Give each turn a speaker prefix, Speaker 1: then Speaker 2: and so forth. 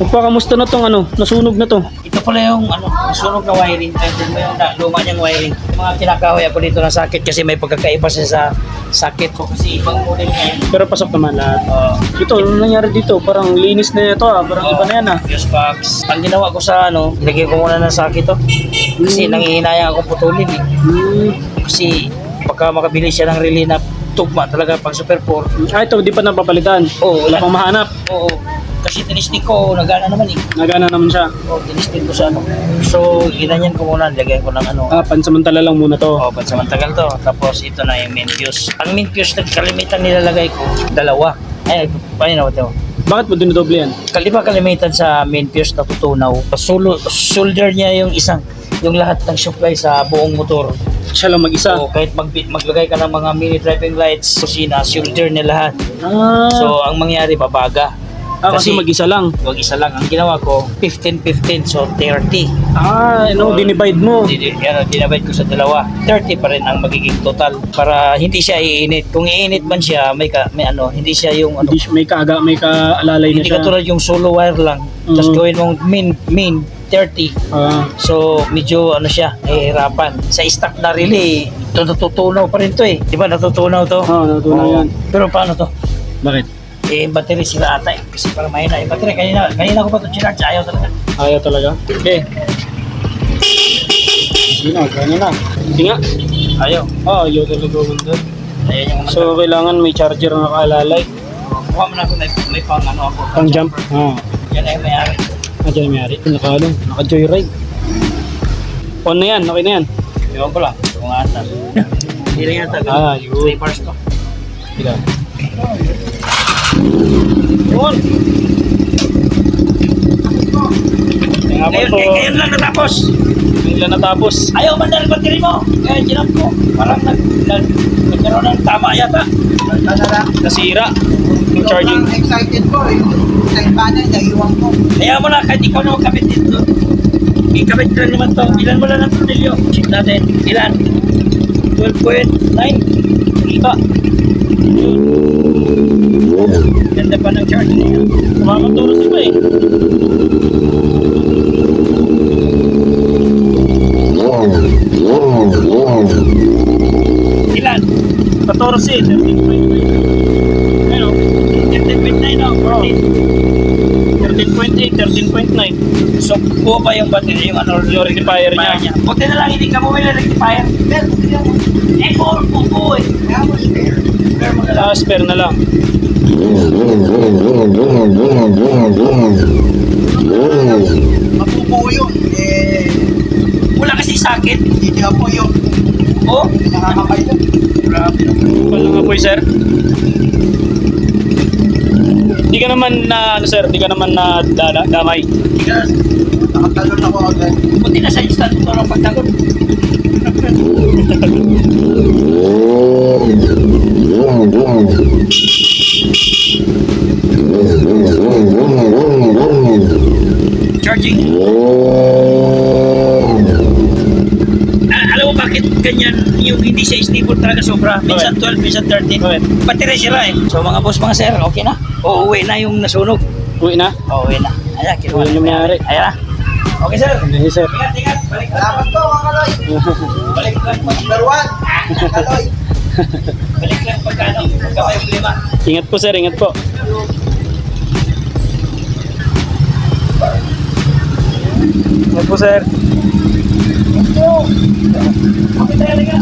Speaker 1: Magpakamusta na tong ano, nasunog na to.
Speaker 2: Ito pala yung ano, sunog na wiring. Pwede mo yung na, luma niyang wiring. Yung mga kinakahoy ako dito na sakit kasi may pagkakaiba siya sa sakit ko kasi ibang model ngayon.
Speaker 1: Pero pasok naman lahat.
Speaker 2: Uh,
Speaker 1: Ito, ano nangyari dito? Parang linis na ito ah. Parang iba na yan ah.
Speaker 2: Fuse box. Ang ginawa ko sa ano, ilagay ko muna ng sakit to. Kasi
Speaker 1: Hmm.
Speaker 2: nangihinayang ako putulin eh.
Speaker 1: Hmm.
Speaker 2: Kasi baka makabili siya ng relay na tugma talaga pang Super 4.
Speaker 1: Ah, ito, di pa napapalitan.
Speaker 2: Oo,
Speaker 1: Wala
Speaker 2: wala.
Speaker 1: pang mahanap.
Speaker 2: Oo. Kasi tinistik ko, nagana naman eh.
Speaker 1: Nagana naman siya.
Speaker 2: Oo, tinistik ko sa ano. So, ginanyan ko muna, nilagyan ko ng ano.
Speaker 1: Ah, pansamantala lang muna to.
Speaker 2: Oo, pansamantagal to. Tapos ito na yung main fuse. Ang main fuse na kalimitan nilalagay ko, dalawa. Ay, paano na ito?
Speaker 1: Bakit mo dinodoble yan?
Speaker 2: Kaliba kalimitan sa main fuse na tutunaw. Solo, solder niya yung isang, yung lahat ng supply sa buong motor.
Speaker 1: Siya lang mag-isa.
Speaker 2: So, kahit mag maglagay ka ng mga mini driving lights, kusina, solder niya lahat.
Speaker 1: Ah,
Speaker 2: So, ang mangyari, babaga.
Speaker 1: Ah, kasi, mag-isa lang.
Speaker 2: Huwag isa lang. Ang ginawa ko, 15-15, so 30.
Speaker 1: Ah, ano,
Speaker 2: Oo.
Speaker 1: dinivide mo.
Speaker 2: Di- Ano, dinabay ko sa dalawa. 30 pa rin ang magiging total para hindi siya iinit. Kung iinit man siya, may ka, may ano, hindi siya yung ano,
Speaker 1: Hindi may kaaga, may kaalalay na
Speaker 2: hindi
Speaker 1: siya.
Speaker 2: katulad yung solo wire lang. Tapos
Speaker 1: Mhm.
Speaker 2: gawin mong min min 30.
Speaker 1: Ah,
Speaker 2: So, medyo ano siya, nahihirapan. Sa stock na relay, ito natutunaw pa rin to eh. Di ba natutunaw to?
Speaker 1: ah,
Speaker 2: Oo.
Speaker 1: yan.
Speaker 2: Pero paano to?
Speaker 1: Bakit?
Speaker 2: Eh, battery sila ata eh. Kasi para mahina. Yung battery, kanina, kanina ko pa ito chinarge. Ayaw talaga.
Speaker 1: Ayaw talaga? Okay. Sige na, gano'n na. Nga.
Speaker 2: Ayaw.
Speaker 1: Ah, ayaw talaga
Speaker 2: yung mga...
Speaker 1: So, kailangan may charger na nakaalalay.
Speaker 2: kuha mo na ako, may, may pang ano ako.
Speaker 1: Pang jump. Ah,
Speaker 2: Yan ay may-ari.
Speaker 1: ah dyan may ari. Naka, ano, naka joyride. On na yan, okay na yan.
Speaker 2: Ewan ko lang. Kung ata. Hindi lang yata.
Speaker 1: Ah, yun.
Speaker 2: 3 bars to.
Speaker 1: Sige. Yun. Kaya nga
Speaker 2: Ngayon,
Speaker 1: po,
Speaker 2: ngayon, ngayon lang natapos.
Speaker 1: natapos.
Speaker 2: Ayaw man na battery mo. Kaya ginap ko. Parang nag, nag, nagkaroon ng tama yata.
Speaker 1: Nasira. Yung charging.
Speaker 3: Sobrang excited ko. Yung side panel, naiwan ko.
Speaker 2: Kaya mo na kahit ikaw naman kabit dito. Ikabit lang naman to. Ilan mo lang ang tornilyo? Check natin. Ilan? 12.9. Kita. Ganda pa ng charge niya.
Speaker 1: Kumamagturo si Bay. Eh.
Speaker 2: Ilan?
Speaker 1: 14, 13.9. Pero,
Speaker 2: 13.9 ako,
Speaker 1: bro. 13.8,
Speaker 2: So, po ba yung battery, yung ano,
Speaker 1: yung rectifier niya?
Speaker 2: Buti na lang hindi ka bumili ng rectifier.
Speaker 3: Pero,
Speaker 2: eh, 4, 4 na
Speaker 1: spare na lang.
Speaker 3: Mapupuo yun. Eh,
Speaker 2: Wala kasi sakit.
Speaker 3: hindi ako yung
Speaker 2: Oh,
Speaker 3: nakakapay lang.
Speaker 2: grabe.
Speaker 1: Wala nga po sir. Di ka naman na, ano sir, di ka naman na damay.
Speaker 3: Nakatalon ako agad.
Speaker 2: Buti na sa instant mo ng pagtagot. Charging. Ah, alam mo bakit ganyan yung hindi siya stable talaga sobra? Minsan 12, minsan 13.
Speaker 1: Bakit?
Speaker 2: Battery sila eh. So mga boss, mga sir, okay na? Uuwi na yung nasunog.
Speaker 1: Uwi na.
Speaker 2: Uuwi na. Ayan, kinuha
Speaker 1: yung
Speaker 2: na
Speaker 1: nangyari.
Speaker 2: Ayan na. Okay sir.
Speaker 1: Hindi sir.
Speaker 2: Ingat, ingat. Balik na.
Speaker 3: Salamat po, mga kaloy.
Speaker 2: Balik lang.
Speaker 3: Number one, kaloy.
Speaker 2: Balik lang pagkano. Pagka may problema.
Speaker 1: ingat po sir, ingat po. Ingat po sir.
Speaker 2: Tayo, halika.